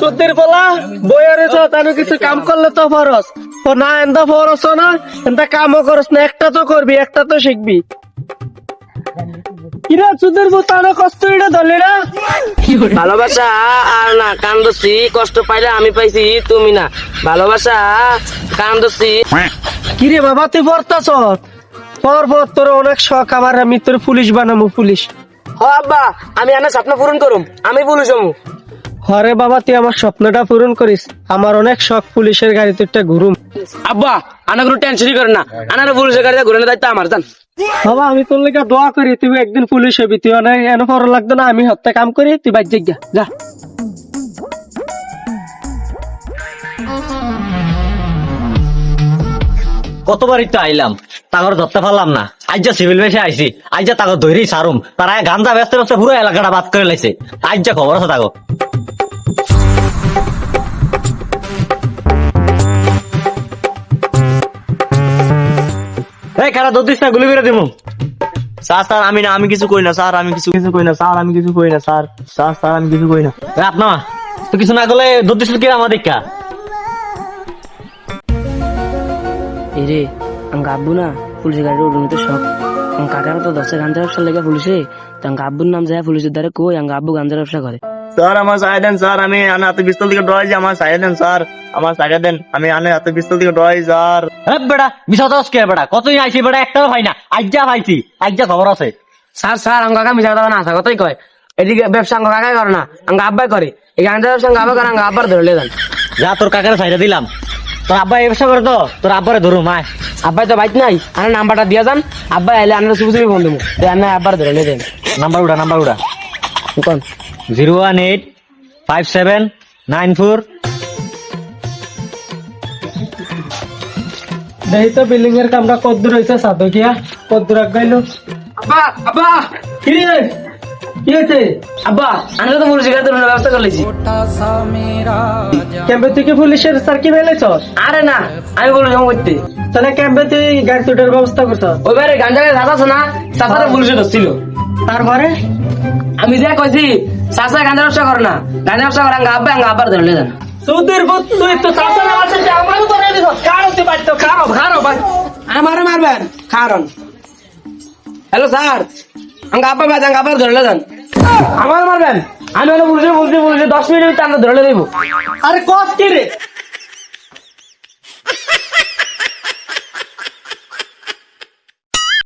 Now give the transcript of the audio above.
সুদ্দির বলা বইয়ারে তো তানো কিছু কাম করলে তো ফরস ও না এন্দা ফরস না এন্দা কামও করস না একটা তো করবি একটা তো শিখবি। কিরা কষ্ট এটা ধরলি না ভালোবাসা আর না কান্দছি কষ্ট পাইলে আমি পাইছি তুমি না। ভালোবাসা কান্দছি। কিরে বাবা তুই পড়তাছ? পর পর তোর অনেক শখ আমার আমি তোর পুলিশ বানামু পুলিশ। হ আব্বা আমি আনা স্বপ্ন পূরণ করুম। আমি পুলিশ হমু। হরে বাবা তুই আমার স্বপ্নটা পূরণ করিস। আমার অনেক শখ পুলিশের গাড়িতে একটা ঘুরুম। আব্বা আনা কোনো টেনশনই করে না। আনার পুলিশের গাড়িতে ঘুরে দায়িত্ব আমার জান। বাবা আমি তোর লেগে দোয়া করি তুই একদিন পুলিশ হবি। তুই অনেক এনে পর লাগতো না আমি হত্যা কাম করি তুই বাদ যা যা। কতবারই তো আইলাম তাগর ধরতে পারলাম না। আজ যা সিভিল বেশে আইছি আজ যা তাগর ধরি সারুম তারা গাঞ্জা ব্যস্ত ব্যস্ত পুরো এলাকাটা বাদ করে লাইছে। আজ যা খবর আছে তাগো। খারা দোদিস না, গুলি করে দিমু। স্যার স্যার, আমি না, আমি কিছু কই না, স্যার, আমি কিছু কিছু কই না, স্যার, আমি কিছু কই না, স্যার স্যার স্যার, আমি কিছু কই না। আপনা তো কিছু না করলে দোদিস কি আমার দেখা এরে আব্বু না, পুলিশের গাড়ি উড়ুনিতে সব আঙ্গ কাকার তো দশে গাঞ্জা ব্যবসা লেগে পুলিশে, তো আঙ্গ নাম যায় পুলিশের দ্বারা কই, আঙ্গ আব্বু গাঞ্জা ব্যবসা করে। স্যার আমার সাইড দেন স্যার আমি আনে হাতে পিস্তল দিকে ডরাই আমার সাইড দেন স্যার আমার সাইড দেন আমি আনে হাতে পিস্তল দিকে ডরাই স্যার। হ্যাঁ বেটা মিশা দশ কে বেটা কতদিন আইছি বেটা একটাও ভাই না আজ যা ভাইছি আজ যা খবর আছে। স্যার স্যার আঙ্গ কাকা মিশা কথা না আসা কথাই কয়? এদিকে ব্যবসা আঙ্গ কাকাই করে না আঙ্গ আব্বাই করে। এই গাঞ্জা ব্যবসা আঙ্গ আব্বা করে আঙ্গ আব্বার ধরে দেন যা তোর কাকারে সাইডে দিলাম। তোর আব্বা এই ব্যবসা করে তো তোর আব্বারে ধরু মায় আব্বাই তো বাইক নাই আনার নাম্বারটা দিয়া যান আব্বাই আইলে আনার সুবি সুবি ফোন দেবো। আব্বার ধরে দেন নাম্বার উড়া নাম্বার উড়া কোন zero one eight five seven nine four. দেখি তো বিল্ডিং এর কামটা কদ্দুর হয়েছে সাধকিয়া কদ্দুর আগাইল আব্বা আব্বা! কি রে? কি হয়েছে আব্বা আমি তো পুলিশের গাড়ি ধরে ব্যবস্থা করে লেছি ক্যাম্পে তুই কি পুলিশের স্যার কি ফেলেছ আরে না আমি বলে জমা করতে। তাহলে ক্যাম্পে তুই গাড়ি তুটার ব্যবস্থা করছ ওই বাইরে গাঞ্জা আছে না চাষারা পুলিশে ধরছিল। তারপরে আমি যা কইছি চাষা গাঞ্জা ব্যবসা করে না। গাঞ্জা ব্যবসা করে আঙ্গা আব্বা আঙ্গা আব্বার ধরে দেন সুধীর বুত তুই তো শাসন আছে যে আমারও তো রেডি কর কারও তুই বাড়তো খারো খারো ভাই আমারও মারবেন খারন হ্যালো স্যার। আঙ্গা আব্বা ভাই আঙ্গা আব্বার ধরে দেন আমার মারবেন? আমি হলো পুলিশে পুলিশে পুলিশে দশ মিনিট আমরা ধরে দেবো আরে কস কি রে?